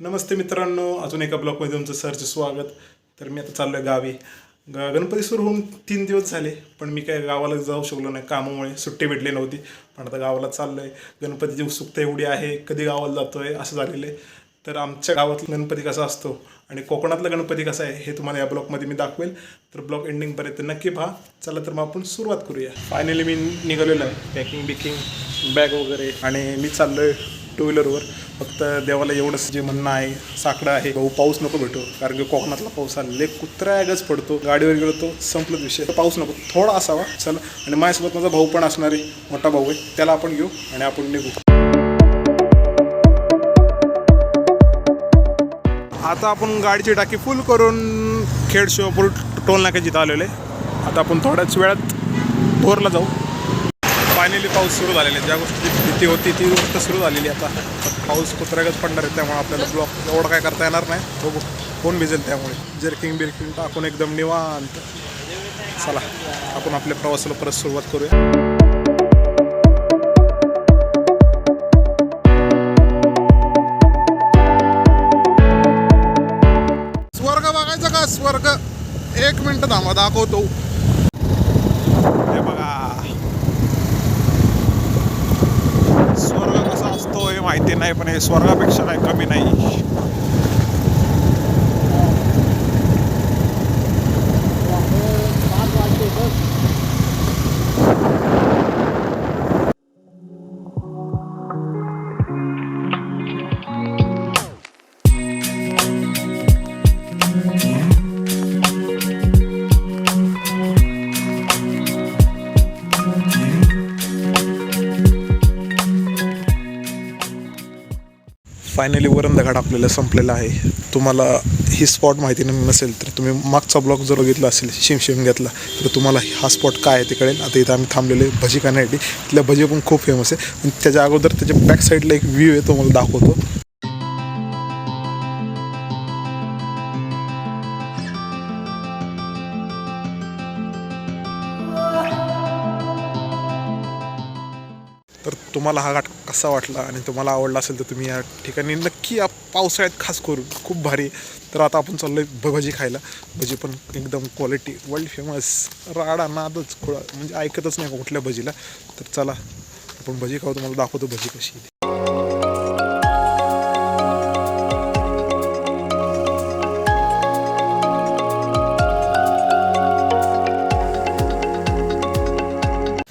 नमस्ते मित्रांनो अजून एका ब्लॉगमध्ये तुमचं सरचं स्वागत. तर मी आता चाललो आहे गावी. ग गणपती सुरू होऊन तीन दिवस झाले पण मी काय गावाला जाऊ शकलो नाही कामामुळे. सुट्टी भेटली नव्हती पण आता गावाला चाललो आहे गणपतीची उत्सुकता एवढी आहे कधी गावाला जातो आहे असं झालेलं आहे. तर आमच्या गावातला गणपती कसा असतो आणि कोकणातला गणपती कसा आहे हे तुम्हाला या ब्लॉगमध्ये मी दाखवेल. तर ब्लॉग एंडिंगपर्यंत नक्की पहा. चला तर मग आपण सुरुवात करूया. फायनली मी निघालेलो आहे. पॅकिंग बिकिंग बॅग वगैरे. आणि मी चाललो आहे टू व्हीलरवर. फक्त देवाला एवढंच जे म्हणणं आहे साकडं आहे भाऊ पाऊस नको भेटो कारण की कोकणातला पाऊस आलेले कुत्र्यागच पडतो गाडीवर गेलो तो संपलंच विषय. तर पाऊस नको थोडा असावा चला. आणि माझ्यासोबत माझा भाऊ पण असणार आहे मोठा भाऊ आहे त्याला आपण घेऊ आणि आपण निघू. आता आपण गाडीची टाकी फुल करून खेड शिवापूर टोल नाक्यात जिथं आलेलो आहे. आता आपण थोड्याच वेळात भोरला जाऊ. फायनली पाऊस सुरू झालेला आहे. ज्या गोष्टीची भीती होती ती गोष्ट सुरू झालेली आता. पाऊस कुत्र्यागच पडणार आहे त्यामुळे आपल्याला ब्लॉक एवढं काय करता येणार नाही. बघू कोण भिजेल त्यामुळे? जर्किंग बिर्किंग टाकून एकदम निवांत. चला आपण आपल्या प्रवासाला परत सुरुवात करूया. स्वर्ग बघायचा का? स्वर्ग. एक मिनिट थांबा दाखवतो हे बघा स्वर्ग कसा असतो हे माहिती नाही पण हे स्वर्गापेक्षा काही कमी नाही. फायनली वरंदा घाट आपल्याला संपलेला आहे. तुम्हाला ही स्पॉट माहिती नसेल तर तुम्ही मागचा ब्लॉग जर बघितला असेल शिमशिम घेतला तर तुम्हाला हा स्पॉट काय आहे ते कळेल. आता इथं आम्ही थांबलेले भजी खाण्यासाठी. तिथल्या भजी पण खूप फेमस आहे. आणि त्याच्या अगोदर त्याच्या बॅक साईडला एक व्ह्यू आहे तो मला दाखवतो. तर तुम्हाला हा घाट कसा वाटला आणि तुम्हाला आवडला असेल तर तुम्ही या ठिकाणी नक्की या पावसाळ्यात खास करून. खूप भारी. तर आता आपण चाललो आहे भजी खायला. भजी पण एकदम क्वालिटी वर्ल्ड फेमस राडा नादच खुळा. म्हणजे ऐकतच नाही का कुठल्या भजीला. तर चला आपण भजी खाऊ. तुम्हाला दाखवतो भजी कशी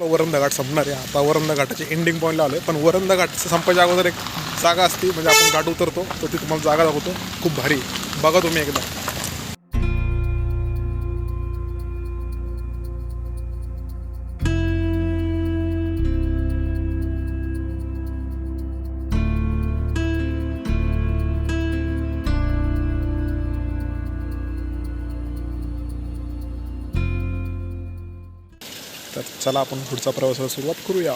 वरंदा घाट संपणार आहे. आता वरंदा घाटाचे एंडिंग पॉईंटला आलो आहे पण वरंदा घाटचं संपायच्या अगोदर एक जागा असते म्हणजे आपण घाट उतरतो तर ती तुम्हाला जागा दाखवतो. खूप भारी. बघा तुम्ही एकदा. तर चला आपण पुढचा प्रवासाला सुरुवात करूया.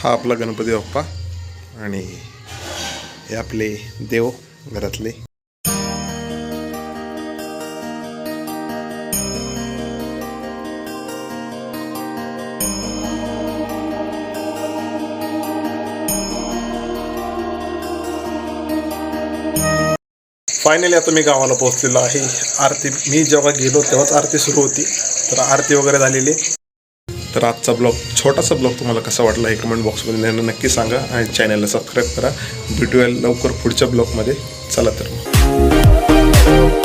हा आपला गणपती बाप्पा आणि हे आपले देव घरातले. फायनली आता मी गावाला पोहोचलेलो आहे. आरती मी जेव्हा गेलो तेव्हाच आरती सुरू होती. तर आरती वगैरे झालेली. आहे. तर आजचा ब्लॉग छोटासा ब्लॉग तुम्हाला कसा वाटला हे कमेंट बॉक्समध्ये नक्की सांगा आणि चॅनलला सबस्क्राईब करा. भेटूया लवकर पुढच्या ब्लॉगमध्ये. चला तर